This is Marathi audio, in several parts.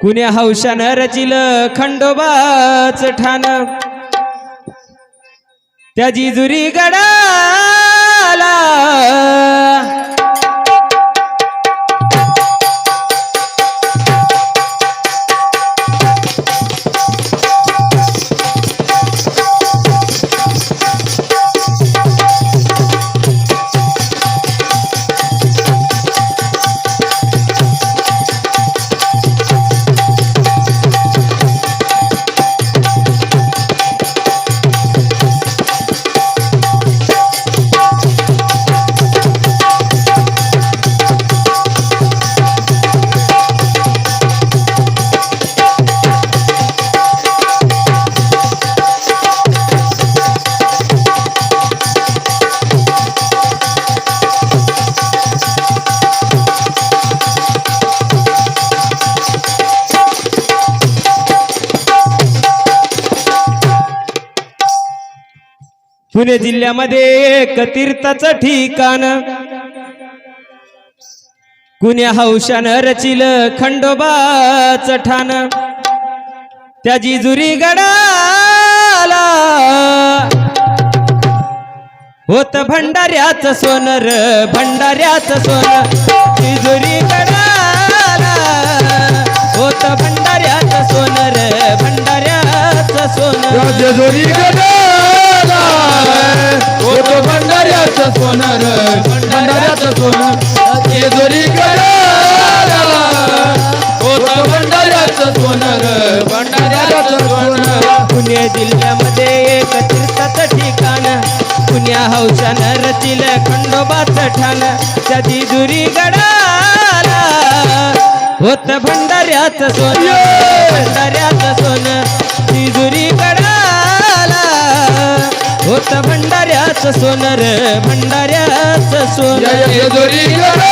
कुण्या हौशानं रचिल खंडोबाच ठाण. त्या जिजुरी गडाला पुणे जिल्ह्यामध्ये एक तीर्थाचं ठिकाण. कुण्या हौशान रचिल खंडोबाच ठाण. त्या जिजुरी गडाला होत भंडाऱ्याच सोनर भंडाऱ्याच सोन. भंडाऱ्याचं सोनं जेजोरी होतो भंडाऱ्याचं सोनं पुणे जिल्ह्यामध्ये एक तीर्थाचं ठिकाण. पुण्या रचिल खंडोबाचं ठाण. त्या जिजुरी गडाला. होत भंडाऱ्याचं सोनं भंडाऱ्याचं सोनं. जिजुरी भंडाऱ्याचं सोनं रे भंडाऱ्याचं जय सोनं जेजोरी गडाला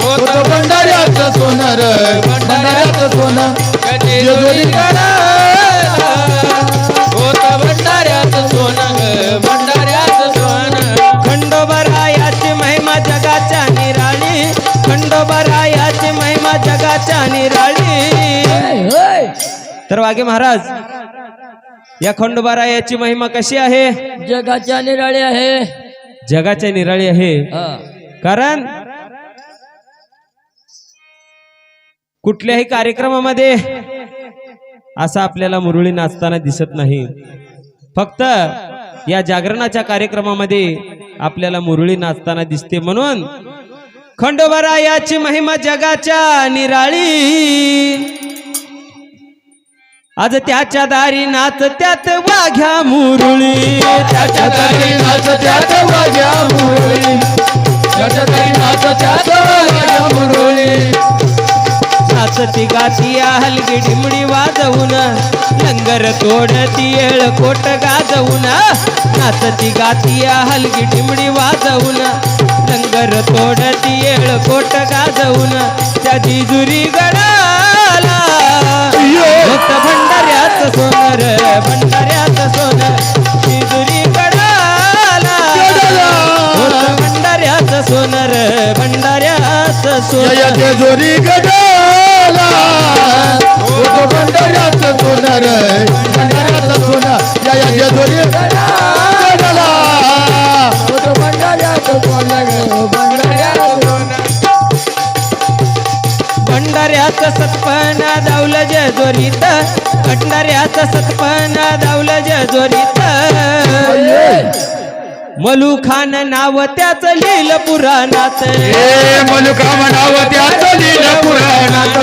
होतो भंडाऱ्याचं सोनार भंडाऱ्याचं सोनं. होतो भंडाऱ्याचं सोनं भंडाऱ्याचं सोनं. खंडोबरायाची महिमा जगाच्या निराळी. खंडोबरायाची महिमा जगाच्या निराळी. तर वागे महाराज या खंडोबरायाची महिमा कशी आहे? जगाच्या निराळे आहे. जगाच्या निराळी आहे. कारण कुठल्याही कार्यक्रमामध्ये असं आपल्याला मुरळी नाचताना दिसत नाही. फक्त या जागरणाच्या कार्यक्रमामध्ये आपल्याला मुरळी नाचताना दिसते म्हणून खंडोबरायाची महिमा जगाच्या निराळी. आज त्याच्या दारी नाच त्यात वाघ्या मुरळी. त्याच्या दारी नाच त्यात वाज्या मुरळी. त्याच्यातरी नाच त्यात वाघ्या मुरळी. नाचती गाती हलगी डिमडी वाजवून लंगर तोडती येळ कोट गाजवून. नाचती गाती हलगी डिमडी वाजवून लंगर तोडती येळ कोट गाजवून. त्या जिजुरी गडा भंडाऱ्याच जय सोनर जेजोरी गडाला भंडाऱ्याचं सोनार भंडाऱ्याचं सोनं जय जेजोरी गडाला. भंडाऱ्याचं भंडाऱ्याचं सतपणा दावलं जेजोरीत भंडाऱ्याचं सतपणा दावलं जेजोरीत मलू खान नाव त्याच लिहिलं पुराणात. हे मनुका म्हणाव त्याचं लिहिलं पुराणात.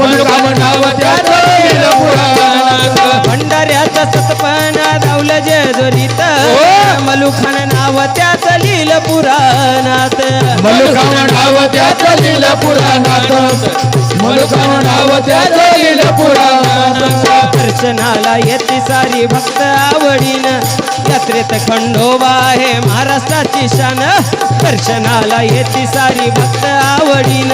मनुका म्हणाव त्याचं लिहिलं पुराणात. भंडाऱ्याचं सतपणा दावलं जेजोरीत. मलू खान नाव त्याच लिहिलं पुराणात. मनुका म्हणाव त्याचं लिहिलं पुराणात. मनुका म्हणाव त्याचं लिहिलं पुराणात. दर्शनाला येते सारी भक्त आवडीन. यात्रेत खंडोबा आहे महाराष्ट्राची शान. दर्शनाला येते सारी भक्त आवडीन.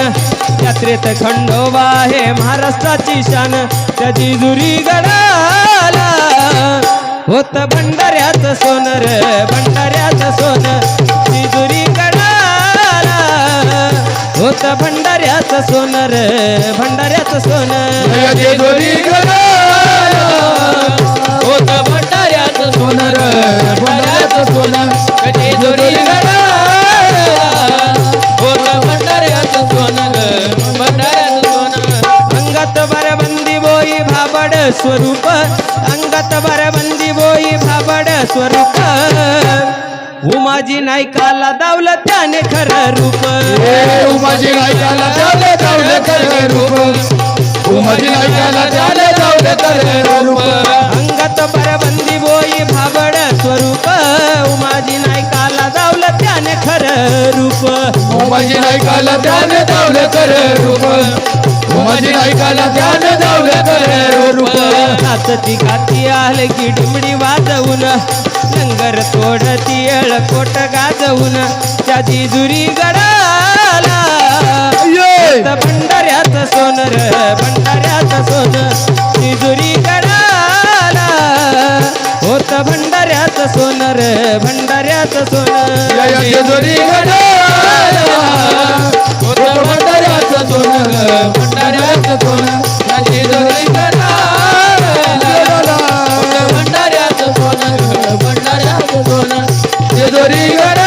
यात्रेत खंडोबा आहे महाराष्ट्राची शान. त्याची जुरी गडाला होत भंडाऱ्याचं सोनर भंडाऱ्याचं सोनं. तिजुरी गडाला होत भंडाऱ्याचं सोनर भंडाऱ्याचं सोनं. भंडाऱ्याचं सोनं बंदी भंडाऱ्याचं सोनं जेजुरी गडाला होत सोनं ग, सोनं अंगात बोई भाबड स्वरूप अंगात बरबंदी बोई भाबड स्वरूप. उमाजी नायकाला दावलं त्याने खरं रूप. उमाजी नायकाला त्याले जाऊले करे रूप. उमाजी नायकाला त्याले जाऊले करे रूप. उमाजी नायकाला त्याने जाऊले करे रूप. उमाजी नायकाला त्याने जाऊले करे रूप. नाचती गाती आले की डिमडी वाजवून. लंगर तोडती कोट गाजवून. त्या जिजुरी गडाला. ये त भंडाऱ्याचं सोनर गड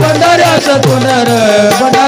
बंधाऱ्यास तुनर बंधाऱ्या